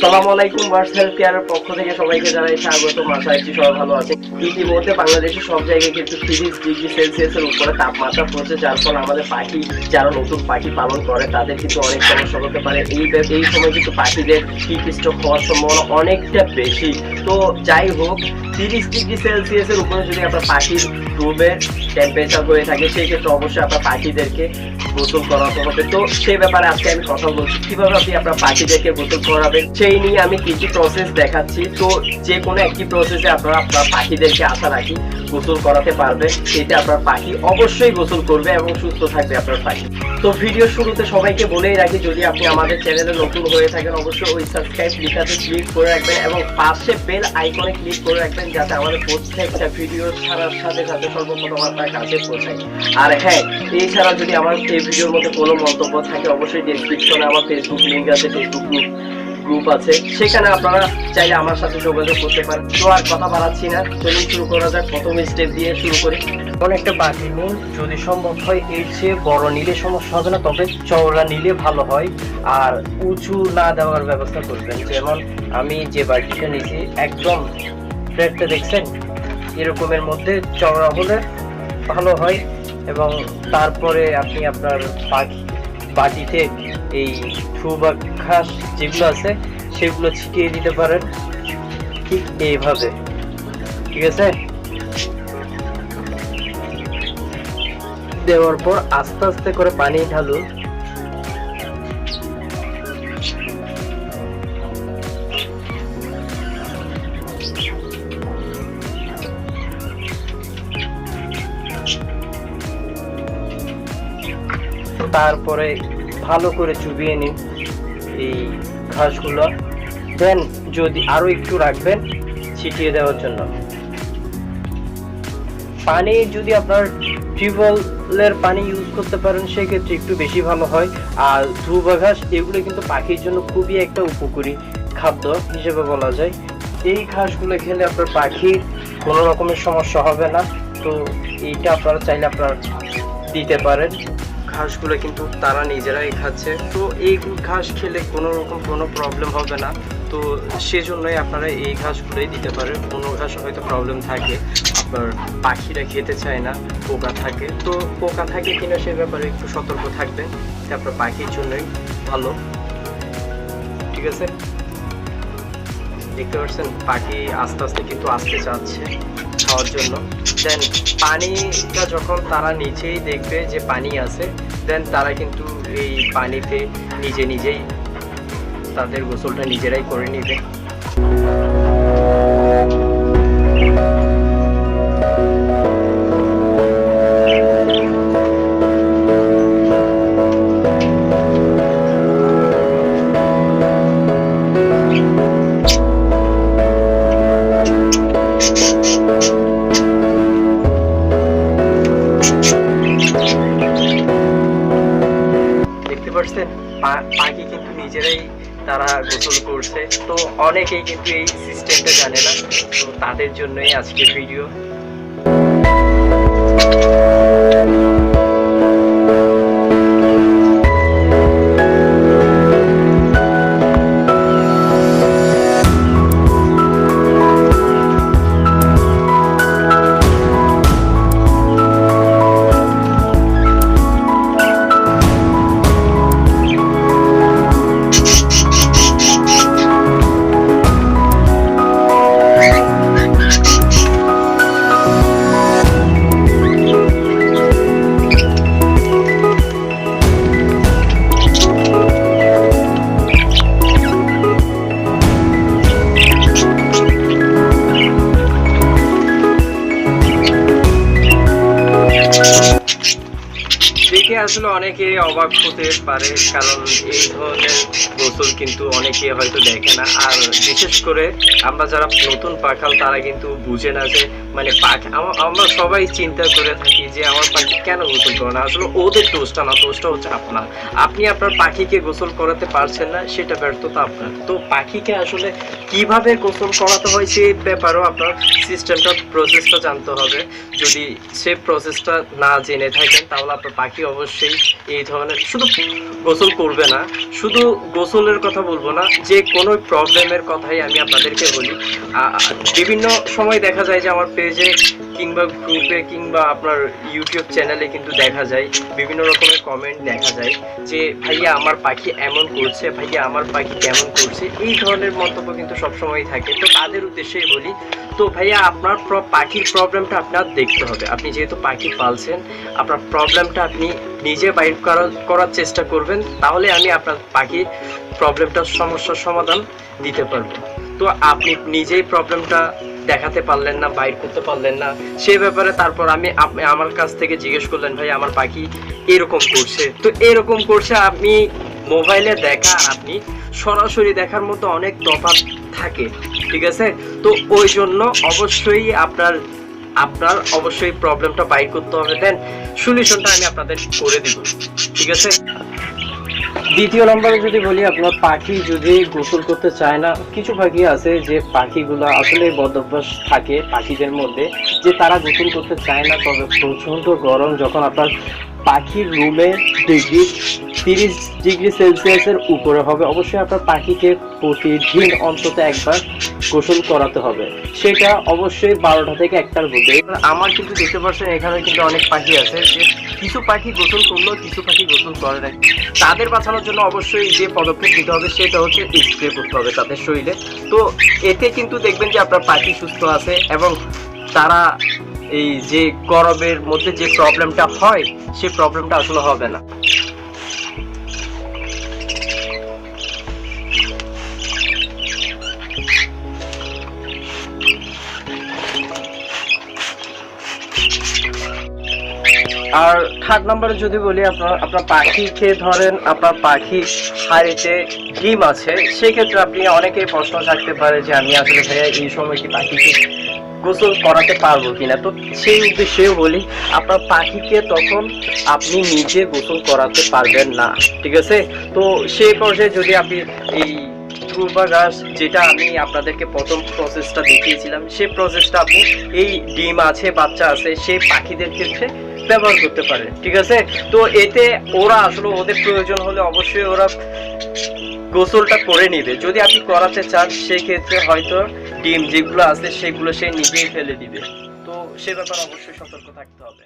সালাম আলাইকুম burst health কেয়ারের পক্ষ থেকে সবাইকে জানাই স্বাগত। আশা করছি সবাই ভালো আছে ইতিমধ্যে বাংলাদেশের সব জায়গায় কিন্তু তিরিশ ডিগ্রি সেলসিয়াসের উপরে তাপমাত্রা পড়ছে, যার ফলে আমাদের পাখি, যারা নতুন পাখি পালন করে, তাদের কিন্তু অনেক সমস্যা হতে পারে। এই এই সময় কিন্তু পাখিদের হিট হওয়ার সম্ভাবনা অনেকটা বেশি। তো যাই হোক, তিরিশ ডিগ্রি সেলসিয়াসের উপরে যদি আপনার পাখির রুমের টেম্পারেচার হয়ে থাকে, সেই ক্ষেত্রে অবশ্যই আপনার পাখিদেরকে গোসল করাতে হবে। তো সেই ব্যাপারে আজকে আমি কথা বলছি। কীভাবে আপনি আপনার পাখিদেরকে গোসল করাবেন সেই নিয়ে আমি কিছু প্রসেস দেখাচ্ছি। তো যে কোনো একটি প্রসেসে আপনারা আপনার পাখিদেরকে আশা রাখি গোসল করাতে পারবে। এতে আপনার পাখি অবশ্যই গোসল করবে এবং সুস্থ থাকবে আপনার পাখি। তো ভিডিও শুরুতে সবাইকে বলেই রাখি, যদি আপনি আমাদের চ্যানেলে নতুন হয়ে থাকেন, অবশ্যই ওই সাবস্ক্রাইব লিখাতে ক্লিক করে রাখবেন এবং পাশে বেল আইকনে ক্লিক করে রাখবেন যাতে আমাদের প্রত্যেকটা ভিডিও ছাড়ার সাথে সাথে সর্বপ্রথম আপনার কাছে পৌঁছায় আর হ্যাঁ এছাড়া যদি আমার এই ভিডিওর মধ্যে কোনো মন্তব্য থাকে, অবশ্যই ডেসক্রিপশনে আমার ফেসবুক লিঙ্ক আছে ফেসবুক গ্রুপ আছে, সেখানে আপনারা চাইলে আমার সাথে যোগাযোগ করতে পারেন। তো আর কথা বাড়াচ্ছি না, চলুন শুরু করা যাক, প্রথম স্টেপ দিয়ে শুরু করি। অনেকটা বাটি নিন যদি সম্ভব হয় এর চেয়ে বড় নিলে সমস্যা হবে না, তবে চওড়া নিলে ভালো হয়। আর উঁচু না দেওয়ার ব্যবস্থা করবেন। যেমন আমি যে বাটিটা নিয়েছি, একদম প্লেটটা দেখছেন? এরকমের মধ্যে চওড়া হলে ভালো হয় এবং তারপরে আপনি আপনার পাখি বাটিতে এই ঠু বা ঘাস যেগুলো আছে, সেগুলো ছিটিয়ে দিতে পারেন ঠিক এইভাবে। ঠিক আছে? দেওয়ার পর আস্তে আস্তে করে পানি ঢালুন। তারপরে ভালো করে চুবিয়ে নিন এই ঘাসগুলো। দেন যদি আরও একটু রাখবেন ছিটিয়ে দেওয়ার জন্য। পানি যদি আপনার টিউবওয়েলের পানি ইউজ করতে পারেন, সেক্ষেত্রে একটু বেশি ভালো হয়। আর ধুবা ঘাস, এগুলো কিন্তু পাখির জন্য খুবই একটা উপকারী খাদ্য হিসেবে বলা যায়। এই ঘাসগুলো খেলে আপনার পাখির কোনো রকমের সমস্যা হবে না। তো এইটা আপনারা চাইলে আপনারা দিতে পারেন। ঘাসগুলো কিন্তু তারা নিজেরাই খাচ্ছে। তো এই ঘাস খেলে কোনো রকম কোনো প্রবলেম হবে না। তো সেজন্যই আপনারা এই ঘাসগুলোই দিতে পারেন। কোনো ঘাস হয়তো প্রবলেম থাকে। আপনার পাখিরা খেতে চায় না, পোকা থাকে। তো পোকা থাকে কিনা সে ব্যাপারে একটু সতর্ক থাকবেন। আপনার পাখির জন্যই ভালো। ঠিক আছে? দেখতে পাচ্ছেন, পাখি আস্তে আস্তে কিন্তু আসতে চাচ্ছে। খাওয়ার জন্য। দেন পানিটা যখন তারা নিজেই দেখবে যে পানি আছে দেন তারা কিন্তু এই পানিতে নিজে নিজেই তাদের গোসলটা নিজেরাই করে নেবে। পাখি কিন্তু নিজেরাই তারা গোসল করছে। তো অনেকেই কিন্তু এই সিস্টেমটা জানে না। তো তাদের জন্যই আজকে ভিডিও আসলে অনেকে অবাক হতে পারে, কারণ এই ধরনের গোসল কিন্তু অনেকে হয়তো দেখে না। আর বিশেষ করে আমরা যারা নতুন পাখাল, তারা কিন্তু বুঝে না যে মানে পাখি আমরা সবাই চিন্তা করে থাকি যে, আমার পাখি কেন গোসল করে না? আসলে ওদের দোষটা না, দোষটা হচ্ছে আপনার। আপনি আপনার পাখিকে গোসল করাতে পারছেন না, সেটা ব্যর্থতা আপনার। তো পাখিকে আসলে কীভাবে গোসল করাতে হয় সেই ব্যাপারেও আপনার সিস্টেমটা প্রসেসটা জানতে হবে। যদি সে প্রসেসটা না জেনে থাকেন, তাহলে আপনার পাখি অবশ্যই অবশ্যই এই ধরনের, শুধু গোসল করবে না, শুধু গোসলের কথা বলব না, যে কোনো প্রবলেমের কথাই আমি আপনাদেরকে বলি। বিভিন্ন সময় দেখা যায় যে আমার পেজে কিংবা গ্রুপে কিংবা আপনার ইউটিউব চ্যানেলে কিন্তু দেখা যায়, বিভিন্ন রকমের কমেন্ট দেখা যায় যে, ভাইয়া, আমার পাখি এমন করছে, ভাইয়া, আমার পাখি কেমন করছে? এই ধরনের মন্তব্য কিন্তু সবসময় থাকে। তো তাদের উদ্দেশ্যেই বলি, তো ভাইয়া, আপনার পাখির প্রবলেমটা আপনার দেখতে হবে। আপনি যেহেতু পাখি পালছেন, আপনার প্রবলেমটা আপনি নিজে বাইর করার চেষ্টা করবেন, তাহলে আমি আপনার পাখির প্রবলেমটার সমস্যার সমাধান দিতে পারব। তো আপনি নিজেই প্রবলেমটা দেখাতে পারলেন না, বাইর করতে পারলেন না। সে ব্যাপারে তারপর আমি আমার কাছ থেকে জিজ্ঞেস করলেন, ভাই, আমার পাখি এরকম করছে। তো এরকম করছে, আপনি মোবাইলে দেখা, আপনি সরাসরি দেখার মতো অনেক তফাৎ থাকে, ঠিক আছে? তো ওই জন্য অবশ্যই আপনার আপনার অবশ্যই প্রবলেমটা বাইর করতে হবে। দেন সলিউশনটা আমি আপনাদের করে দিব, ঠিক আছে? দ্বিতীয় নম্বরে যদি বলি, আপনার পাখি যদি গোসল করতে চায় না, কিছু পাখি আছে যে পাখিগুলো আসলে বদভ্যাস থাকে পাখিদের মধ্যে, যে তারা গোসল করতে চায় না, তবে প্রচণ্ড গরম যখন আপনার পাখির রুমে ডিগ্রি তিরিশ ডিগ্রি সেলসিয়াসের উপরে হবে। অবশ্যই আপনার পাখিকে প্রতিদিন অন্তত একবার গোসল করাতে হবে। সেটা অবশ্যই বারোটা থেকে একটার মধ্যে। আমার কিন্তু দেখতে পাচ্ছেন, এখানে কিন্তু অনেক পাখি আছে যে কিছু পাখি গোসল করল, কিছু পাখি গোসল করে না তাদের বাঁচানোর জন্য অবশ্যই যে পদক্ষেপ নিতে হবে সেটা হচ্ছে স্প্রে করতে হবে তাদের শরীরে। তো এতে কিন্তু দেখবেন যে আপনার পাখি সুস্থ আছে এবং তারা এই যে গরমের মধ্যে যে প্রবলেমটা হয় সেই প্রবলেমটা আসলে হবে না। আর থার্ড নাম্বারে যদি বলি, আপনার আপনার পাখিকে ধরেন, আপনার পাখি হাড়িতে ডিম আছে, সেক্ষেত্রে আপনি অনেকেই প্রশ্ন থাকতে পারে যে, আমি আসলে ভাইয়া এই সময় কি পাখিকে গোসল করাতে পারব কিনা? তো সেই উদ্দেশ্যে বলি, আপনার পাখিকে তখন আপনি নিজে গোসল করাতে পারবেন না, ঠিক আছে? তো সেই পর্যায়ে যদি আপনি এই গাছ, যেটা আমি আপনাদেরকে প্রথম প্রসেসটা দেখিয়েছিলাম, সেই প্রসেসটা আপনি, এই ডিম আছে, বাচ্চা আছে, সেই পাখিদের ক্ষেত্রে ব্যবহার করতে পারে, ঠিক আছে? তো এতে ওরা আসলে ওদের প্রয়োজন হলে অবশ্যই ওরা গোসলটা করে নিবে। যদি আপনি করাতে চান, সেক্ষেত্রে হয়তো ডিম যেগুলো আছে সেগুলো সে নিজেই ফেলে দিবে। তো সে ব্যাপারে অবশ্যই সতর্ক থাকতে হবে।